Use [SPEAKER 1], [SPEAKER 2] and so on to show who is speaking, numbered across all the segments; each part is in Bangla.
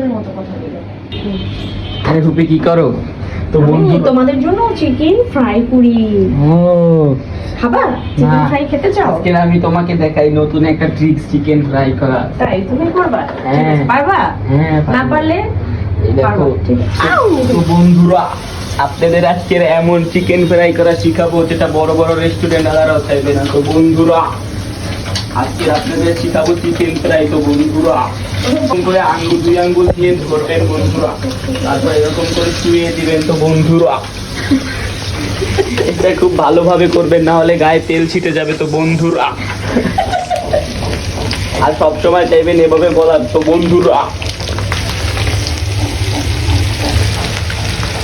[SPEAKER 1] অসভ্যের মতো কথা বলে।
[SPEAKER 2] আরে রূপে কি করো? তো বন্ধু
[SPEAKER 1] তোমাদের জন্য চিকেন ফ্রাই করি
[SPEAKER 2] ও।
[SPEAKER 1] খাবার? চিকেন ফ্রাই খেতে চাও?
[SPEAKER 2] আজকে আমি তোমাকে দেখাই নতুন একটা ট্রিক্স চিকেন ফ্রাই করা।
[SPEAKER 1] তাই তুমি করবা?
[SPEAKER 2] হ্যাঁ।
[SPEAKER 1] পারবা?
[SPEAKER 2] হ্যাঁ
[SPEAKER 1] না পারলে
[SPEAKER 2] দেখো! তো বন্ধুরা আপনাদের আজকের এমন চিকেন ফ্রাই করা শিখাবো যেটা বড় বড় রেস্টুরেন্ট আলারাও চাইবে না। তো বন্ধুরা আজকে আপনাদের শিখাবো চিকেন ফ্রাই তো বন্ধুরা। এরকম করে আঙ্গুল, দুই আঙ্গুল দিয়ে ধরবেন বন্ধুরা। তারপর এরকম করে শুয়ে দিবেন তো বন্ধুরা। এটা খুব ভালোভাবে করবেন, না হলে গায়ে তেল ছিটে যাবে তো বন্ধুরা। আর সবসময় চাইবেন এভাবে বলার তো বন্ধুরা।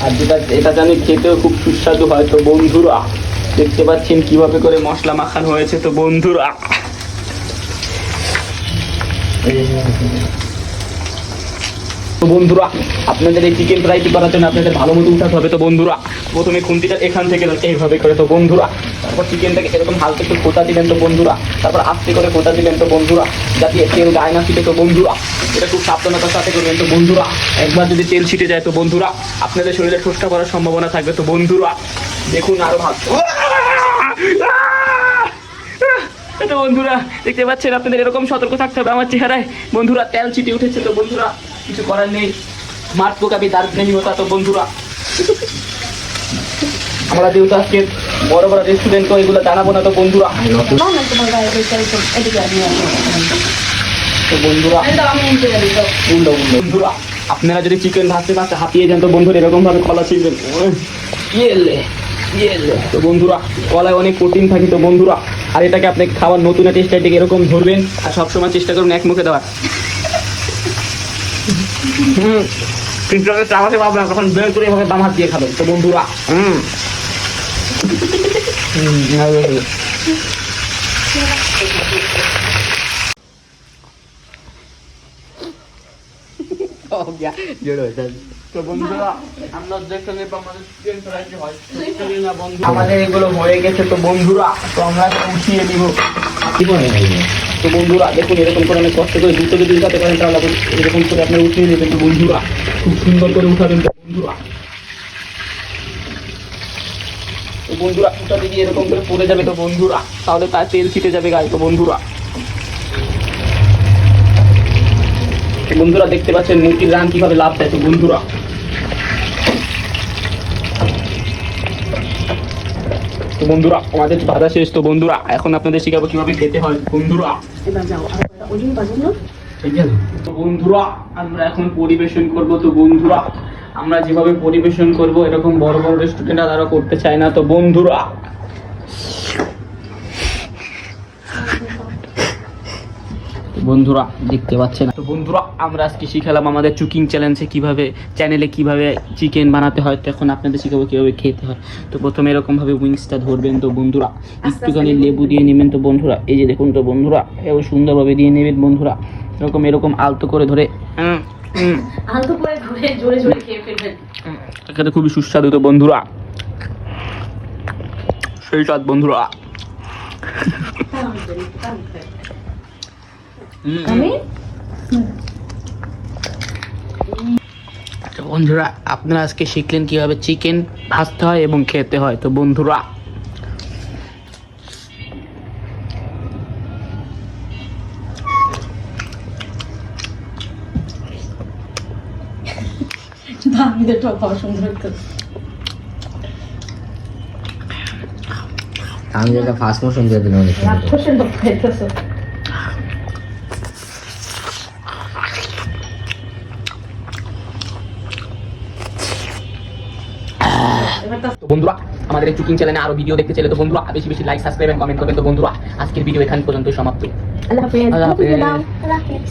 [SPEAKER 2] আর যেটা, এটা জানি খেতেও খুব সুস্বাদু হয় তো বন্ধুরা। দেখতে পাচ্ছেন কীভাবে করে মশলা মাখানো হয়েছে তো বন্ধুরা। তো বন্ধুরা, আপনাদের এই চিকেন ফ্রাইটি করার জন্য আপনাদের ভালো মতো উঠাতে হবে? তো বন্ধুরা, প্রথমে খুন্তিটা এখান থেকে এইভাবে করে। তো বন্ধুরা, তারপর চিকেনটাকে এরকম হালকা একটু খোঁচা দিলেন তো বন্ধুরা, তারপর আস্তে করে খোঁচা দিলেন তো বন্ধুরা, যাতে তেল গায়ে না ছিটে। তো বন্ধুরা, এটা খুব সাবধানতার সাথে করবেন তো বন্ধুরা। একবার যদি তেল ছিটে যায় তো বন্ধুরা, আপনাদের শরীরে ঠোসটা করার সম্ভাবনা থাকবে। তো বন্ধুরা, দেখুন আরও ভালো। তো বন্ধুরা, দেখতে পাচ্ছেন আপনাদের এরকম সতর্ক থাকতে হবে আমার চেহারায়। বন্ধুরা, তেল ছিটে উঠেছে তো বন্ধুরা, কিছু করার নেই। মাঠ পোকাবি হতা তো বন্ধুরা। আমরা যেহেতু আজকে বড় বড় রেস্টুরেন্ট এগুলো জানাব না তো বন্ধুরা। তো বন্ধুরা বন্ধুরা আপনারা যদি চিকেন ভাজতে ভাজতে হাতিয়ে যান তো বন্ধুরা এরকম ভাবে কলা ছিলবেন তো বন্ধুরা, কলায় অনেক প্রোটিন থাকে তো বন্ধুরা। আর এটাকে আপনি খাওয়ার নতুন টেস্ট এটাকে এরকম ধরবেন আর সবসময় চেষ্টা করুন এক মুখে দেওয়ার হুম না, তখন বের করে এভাবে বাম হাত দিয়ে খাবেন তো বন্ধুরা হুম। Oh. তো বন্ধুরা দেখুন, এরকম করে অনেক কষ্ট করে দুটো যদি উঠাতে পারেন, তাহলে এরকম করে আপনি উঠিয়ে নেবেন বন্ধুরা। খুব সুন্দর করে উঠাবেন তো বন্ধুরা। তো বন্ধুরা, উঠাতে গিয়ে এরকম করে পড়ে যাবে তো বন্ধুরা। তাহলে তার তেল ছিটে যাবে গায়ে তো বন্ধুরা। বন্ধুরা দেখতে পাচ্ছেন মুরগির রান কীভাবে লাভ দেয় তো বন্ধুরা। তো বন্ধুরা আমাদের ভাজা শেষ তো বন্ধুরা এখন আপনাদের শিখাবো কীভাবে খেতে হয়। বন্ধুরা তো বন্ধুরা আমরা এখন পরিবেশন করব তো বন্ধুরা আমরা যেভাবে পরিবেশন করব এরকম বড় বড় রেস্টুরেন্ট তারা করতে চায় না তো বন্ধুরা। বন্ধুরা দেখতে পাচ্ছেন। তো বন্ধুরা আমরা আজকে শিখালাম আমাদের কুকিং চ্যালেঞ্জে কীভাবে চ্যানেলে কীভাবে চিকেন বানাতে হয়। তো এখন আপনাদের শিখাবো কীভাবে খেতে হয়। তো প্রথমে এরকম ভাবে উইংসটা ধরবেন। তো বন্ধুরা একটুখানি লেবু দিয়ে নেবেন। তো বন্ধুরা এই যে দেখুন তো বন্ধুরা এও সুন্দরভাবে দিয়ে নেবেন বন্ধুরা। এরকম এরকম আলতো করে ধরে। উম, উম,
[SPEAKER 1] আলতো করে ঘুরে জোরে জোরে খেয়ে ফেলবেন।
[SPEAKER 2] উম, খুবই সুস্বাদু তো বন্ধুরা। সেই স্বাদ বন্ধুরা।
[SPEAKER 1] আমি?
[SPEAKER 2] তো বন্ধুরা আপনারা আজকে শিখলেন কীভাবে চিকেন ভাজতে হয় এবং খেতে হয়। তো বন্ধুরা
[SPEAKER 1] ভাবিদের তো খাওয়া সুন্দর
[SPEAKER 3] আমি যেটা ফার্স্ট মোশন দিয়ে দিলাম
[SPEAKER 1] তো
[SPEAKER 2] বন্ধুরা আমাদের চুকিং কুকিং চ্যানেলে আরও ভিডিও দেখতে চাইলে তো বন্ধুরা বেশি বেশি লাইক সাবস্ক্রাইব কমেন্ট করবেন। তো বন্ধুরা আজকের ভিডিও এখান পর্যন্ত সমাপ্ত।
[SPEAKER 1] আল্লাহ হাফেজ। আল্লাহ হাফেজ।